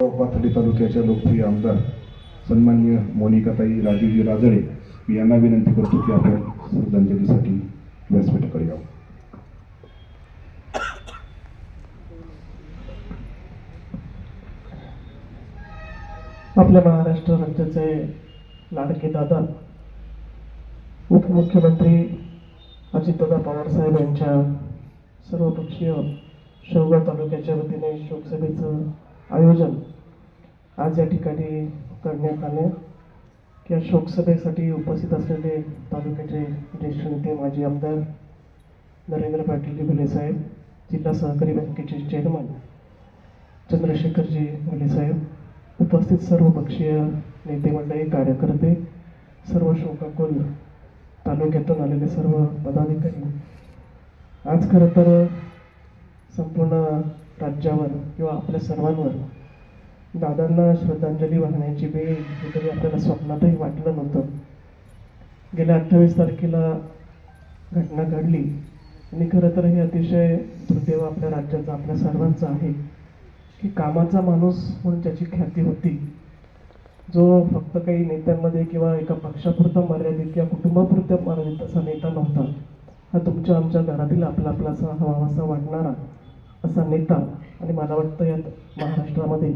पाथर्डी तालुक्याच्या लोकप्रिय आमदार सन्माननीय मोनिकाताई राजीवजी राजळे मी यांना विनंती करतो की आपण श्रद्धांजलीसाठी व्यासपीठाकडे यावं. आपल्या महाराष्ट्र राज्याचे लाडके दादा उपमुख्यमंत्री अजितदादा पवारसाहेब यांच्या सर्वपक्षीय शेवगाव तालुक्याच्या वतीने शोकसभेचं आयोजन आज या ठिकाणी करण्यात आले या शोकसभेसाठी उपस्थित असलेले तालुक्याचे ज्येष्ठ नेते माजी आमदार नरेंद्र पाटील भुलेसाहेब जिल्हा सहकारी बँकेचे चेअरमन चंद्रशेखरजी भुलेसाहेब उपस्थित सर्व पक्षीय नेते मंडळी कार्यकर्ते सर्व शोकाकुल तालुक्यातून आलेले सर्व पदाधिकारी. आज खरं तर संपूर्ण राज्यावर किंवा आपल्या सर्वांवर दादांना श्रद्धांजली वाहण्याची वेळ हे तरी आपल्याला स्वप्नातही वाटलं नव्हतं. गेल्या अठ्ठावीस तारखेला घटना घडली. आणि खरं तर हे अतिशय दुर्दैव आपल्या राज्याचं आपल्या सर्वांचं आहे की कामाचा माणूस म्हणून त्याची ख्याती होती. जो फक्त काही नेत्यांमध्ये किंवा एका पक्षापुरता मर्यादित किंवा कुटुंबापुरत्या मर्यादित असा नेता नव्हता. हा तुमच्या आमच्या घरातील आपला आपला असा हवासा वाटणारा. असा नेता आणि मला वाटतं यात महाराष्ट्रामध्ये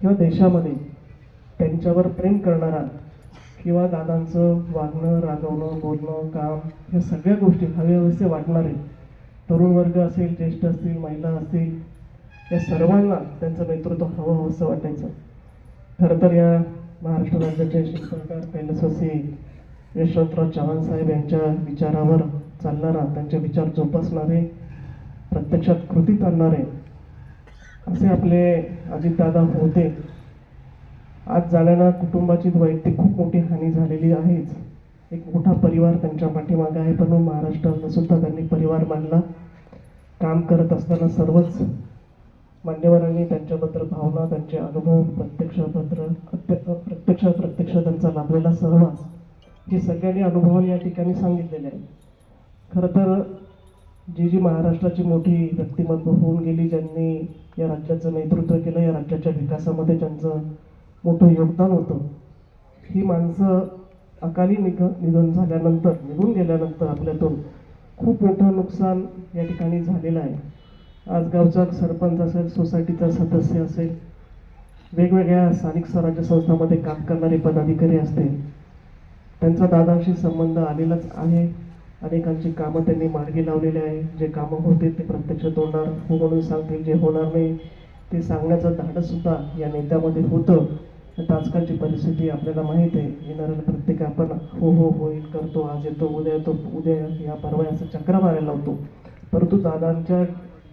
किंवा देशामध्ये त्यांच्यावर प्रेम करणारा किंवा दादांचं वागणं रागवणं बोलणं काम या सगळ्या गोष्टी हवेहवेसे वाटणारे तरुण वर्ग असेल ज्येष्ठ असतील महिला असतील या सर्वांना त्यांचं नेतृत्व हवं असं वाटायचं. खरं तर या महाराष्ट्र राज्याचे शिक्षणकार कैलासवासी यशवंतराव चव्हाण साहेब यांच्या विचारावर चालणारा त्यांचे विचार जोपासणारे प्रत्यक्षात कृतीत आणणारे असे आपले अजितदादा होते. आज जाण्यानं कुटुंबाची वैयक्तिक खूप मोठी हानी झालेली आहेच. एक मोठा परिवार त्यांच्या पाठीमागे आहे पण महाराष्ट्राला सुद्धा त्यांनी परिवार मानला काम करत असताना सर्वच मान्यवरांनी त्यांच्याबद्दल भावना त्यांचे अनुभव प्रत्यक्षपत्र प्रत्य- प्रत्यक्ष प्रत्यक्ष त्यांचा लाभलेला सहवास हे सगळ्यांनी अनुभवाने या ठिकाणी सांगितलेले आहे. खरं तर जी जी महाराष्ट्राची मोठी व्यक्तिमत्व होऊन गेली ज्यांनी या राज्याचं नेतृत्व केलं या राज्याच्या विकासामध्ये ज्यांचं मोठं योगदान होतं ही माणसं अकाली निघ निधन झाल्यानंतर निघून गेल्यानंतर आपल्यातून खूप मोठं नुकसान या ठिकाणी झालेलं आहे. आज गावचा सरपंच असेल सोसायटीचा सदस्य असेल वेगवेगळ्या स्थानिक स्वराज्य संस्थांमध्ये काम करणारे पदाधिकारी असतील त्यांचा दादाशी संबंध आलेलाच आहे. अनेकांची कामं त्यांनी मार्गी लावलेली आहे. जे कामं होते ते प्रत्यक्ष तोंडावर हो म्हणून सांगतील जे होणार नाही ते सांगण्याचं धाडसुद्धा या नेत्यामध्ये होतं. तर आजकालची परिस्थिती आपल्याला माहीत आहे. येणाऱ्या प्रत्येक आपण हो हो होईल करतो आज येतो उद्या येतो उद्या या परवा असं चक्र मारायला लावतो. परंतु दादांच्या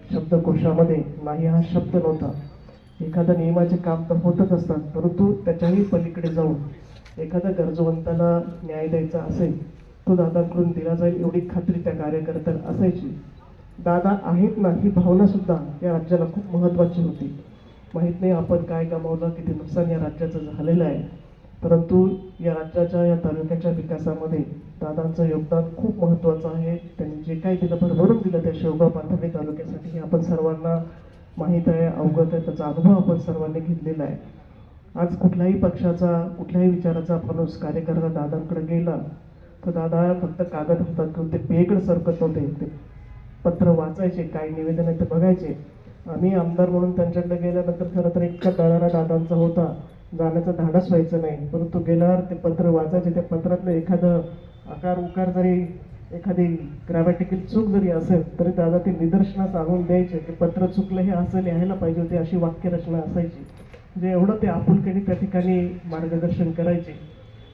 शब्दकोशामध्ये नाही हा शब्द नव्हता. एखाद्या नियमाचे काम तर होतच असतात परंतु त्याच्याही पलीकडे जाऊन एखाद्या गरजवंताला न्याय द्यायचा असेल तो दादांकडून दिला जाईल एवढी खात्री त्या कार्यकर्त्याला असायची. दादा आहेत ना ही भावना सुद्धा या राज्याला खूप महत्त्वाची होती. माहीत नाही आपण काय गमावलं किती नुकसान या राज्याचं झालेलं आहे. परंतु या राज्याच्या या तालुक्याच्या विकासामध्ये दादांचं योगदान खूप महत्त्वाचं आहे. त्यांनी जे काही दिलं भरभरून दिलं त्या शेवगाव पाथर्डी तालुक्यासाठी हे आपण सर्वांना माहीत आहे अवगत आहे त्याचा अनुभव आपण सर्वांनी घेतलेला आहे. आज कुठल्याही पक्षाचा कुठल्याही विचाराचा माणूस कार्यकर्ता दादांकडे गेला तर दादा फक्त कागद हातात घेऊन ते पेकड सरकत नव्हते. ते पत्र वाचायचे काय निवेदन आहे ते बघायचे. आम्ही आमदार म्हणून त्यांच्याकडे गेल्यानंतर खरं तर इतका दळारा दादांचा होता. जाण्याचा धाडस व्हायचं नाही. परंतु गेल्यावर ते पत्र वाचायचे. त्या पत्रातलं एखादं आकार उकार जरी एखादी ग्रॅमॅटिकल चूक जरी असेल तरी दादा ते निदर्शनास आणून द्यायचे. ते पत्र चुकलं हे असं लिहायला पाहिजे होते अशी वाक्यरचना असायची. म्हणजे एवढं ते आपुलकीने त्या ठिकाणी मार्गदर्शन करायचे.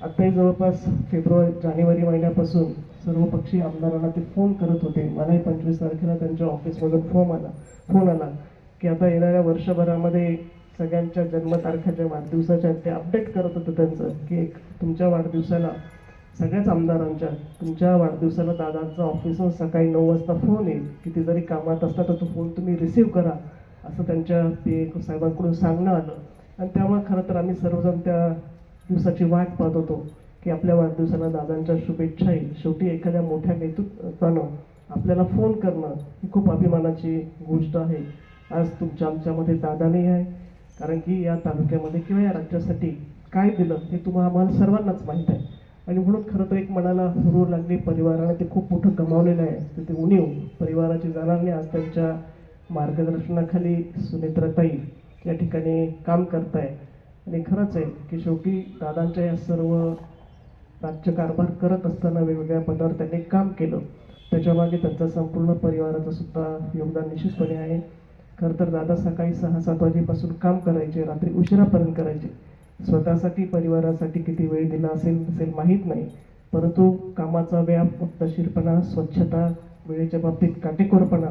आत्ताही जवळपास फेब्रुवारी जानेवारी महिन्यापासून सर्व पक्षी आमदारांना ते फोन करत होते. मलाही पंचवीस तारखेला त्यांच्या ऑफिसमधून फोन आला. फोन आला की आता येणाऱ्या वर्षभरामध्ये सगळ्यांच्या जन्मतारखाच्या वाढदिवसाच्या ते अपडेट करत होतं त्यांचं की एक तुमच्या वाढदिवसाला सगळ्याच आमदारांच्या तुमच्या वाढदिवसाला दादांचा ऑफिसवर सकाळी नऊ वाजता फोन येईल. किती जरी कामात असला तर तो फोन तुम्ही रिसीव करा असं त्यांच्या पी साहेबांकडून सांगणं आलं. आणि त्यामुळे खरं तर आम्ही सर्वजण त्या दिवसाची वाट पाहत होतो की आपल्या वाढदिवसाला दादांच्या शुभेच्छा येईल शेवटी एखाद्या मोठ्या नेतृत्वानं आपल्याला फोन करणं ही खूप अभिमानाची गोष्ट आहे. आज तुमच्या आमच्यामध्ये दादा नाही आहे. कारण की या तालुक्यामध्ये किंवा या राज्यासाठी काय दिलं हे तुम्हाला आम्हाला सर्वांनाच माहीत आहे. आणि म्हणून खरं तर एक मनाला हुरूर लागली. परिवाराने ते खूप मोठं गमावलेलं आहे. तर ते उणीव परिवाराची जाणार नाही. आज त्यांच्या मार्गदर्शनाखाली सुनेत्रताई या ठिकाणी काम करताय. आणि खरंच आहे की शेवटी दादांच्या या सर्व राज्यकारभार करत असताना वेगवेगळ्या पदावर त्यांनी काम केलं. त्याच्यामागे त्यांचा संपूर्ण परिवाराचं सुद्धा योगदान निश्चितपणे आहे. खरं तर दादा सकाळी सहा सात वाजेपासून काम करायचे रात्री उशिरापर्यंत करायचे. स्वतःसाठी परिवारासाठी किती वेळ दिला असेल असेल माहीत नाही. परंतु कामाचा व्याप पद्धतशीरपणा स्वच्छता वेळेच्या बाबतीत काटेकोरपणा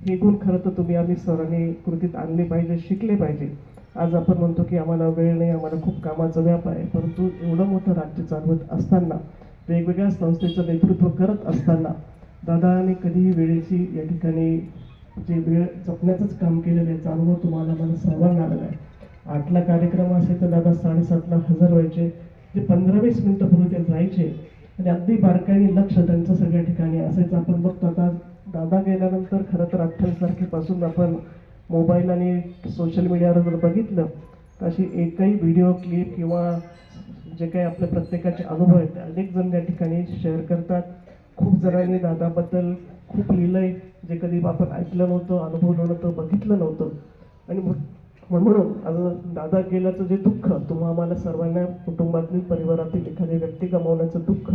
हे गुण खरं तर तुम्ही आम्ही सरांनी कृतीत आणले पाहिजे शिकले पाहिजे. आज आपण म्हणतो की आम्हाला वेळ नाही आम्हाला खूप कामाचा व्याप आहे परंतु एवढं मोठं राज्य चालवत असताना वेगवेगळ्या संस्थेचं नेतृत्व करत असताना दादाने कधीही वेळेची या ठिकाणी जे वेळ जपण्याचंच काम केलेलं आहे अनुभव तुम्हाला मला सहभाग आलेला आहे. आठला कार्यक्रम असेल तर दादा साडेसातला हजर व्हायचे जे पंधरा वीस मिनटं पूर्वी ते जायचे आणि अगदी बारकाईने लक्ष त्यांचं सगळ्या ठिकाणी असायचं. आपण बघतो आता दादा गेल्यानंतर खरं तर अठ्ठावीस तारखेपासून आपण मोबाईल आणि सोशल मीडियावर जर बघितलं तर अशी एकही व्हिडिओ क्लिप किंवा जे काही आपल्या प्रत्येकाचे अनुभव आहेत अनेक जण त्या ठिकाणी शेअर करतात. खूप जणांनी दादाबद्दल खूप लिहिलंय जे कधी आपण ऐकलं नव्हतं अनुभवलं नव्हतं बघितलं नव्हतं. आणि म्हणून आज दादा गेल्याचं जे दुःख तुम्हा आम्हाला सर्वांना कुटुंबातील परिवारातील एखादी व्यक्ती गमावण्याचं दुःख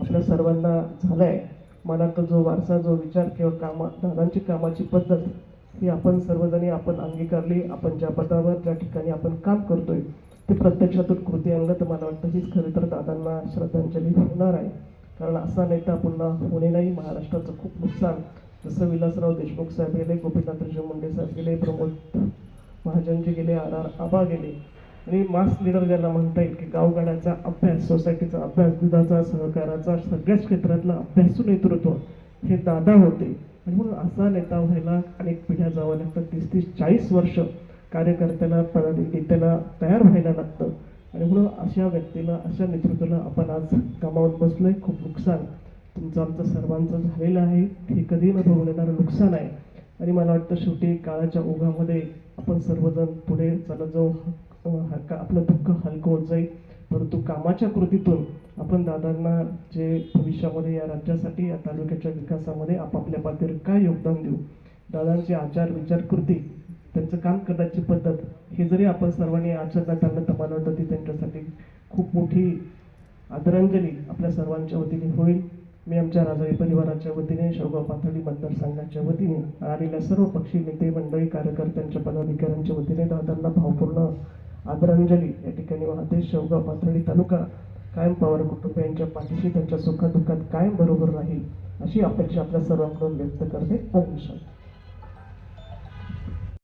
आपल्या सर्वांना झालंय. मला तर जो वारसा जो विचार किंवा कामा दादांची कामाची पद्धत ही आपण सर्वजणी आपण अंगीकारली आपण ज्या पदावर ज्या ठिकाणी आपण काम करतोय ते प्रत्यक्षातून कृती अंग तर मला वाटतं हीच खरं तर दादांना श्रद्धांजली होणार आहे. कारण असा नेता पुन्हा होणे नाही महाराष्ट्राचं खूप नुकसान. जसं विलासराव देशमुख साहेब गेले गोपीनाथराव मुंडे साहेब गेले प्रमोद महाजनजी गेले आर आर आबा गेले. आणि मास लिडर ज्यांना म्हणता येईल की गावगाड्याचा अभ्यास सोसायटीचा अभ्यास दुधाचा सहकाराचा सगळ्याच क्षेत्रातला अभ्यासू नेतृत्व हे दादा होते. आणि म्हणून असा नेता व्हायला अनेक पिढ्या जावं लागतं. तीस तीस चाळीस वर्ष कार्यकर्त्याला नेत्याला तयार व्हायला लागतं. आणि म्हणून अशा व्यक्तीला अशा नेतृत्वाला आपण आज गमावून बसलोय. खूप नुकसान तुमचं आमचं सर्वांचं झालेलं आहे. हे कधी न भरून येणारं नुकसान आहे. आणि मला वाटतं शेवटी काळाच्या ओघामध्ये आपण सर्वजण पुढे चालत जाऊ. अं, हलका आपलं दुःख हलकं होत जाईल. परंतु कामाच्या कृतीतून आपण दादांना जे भविष्यामध्ये या राज्यासाठी या तालुक्याच्या विकासामध्ये आपापल्या पातळीवर काय योगदान देऊ? दादांचे आचार विचार कृती त्यांचं काम करण्याची पद्धत हे जरी आपण सर्वांनी आचरणात आणलं तर मला वाटतं ती त्यांच्यासाठी खूप मोठी आदरांजली आपल्या सर्वांच्या वतीने होईल. मी आमच्या राजाई परिवाराच्या वतीने शेवगाव पाथर्डी मतदारसंघाच्या वतीने आलेल्या सर्व पक्षी नेते मंडळी कार्यकर्त्यांच्या पदाधिकाऱ्यांच्या वतीने दादांना भावपूर्ण आदरांजली. या ठिकाणी वाहते शेवगाव पाथर्डी तालुका कायम पवार कुटुंब यांच्या पाठीशी त्यांच्या सुखादुःखात कायम बरोबर राहील अशी अपेक्षा आपल्या सर्वांकडून व्यक्त करते. ओम शांती.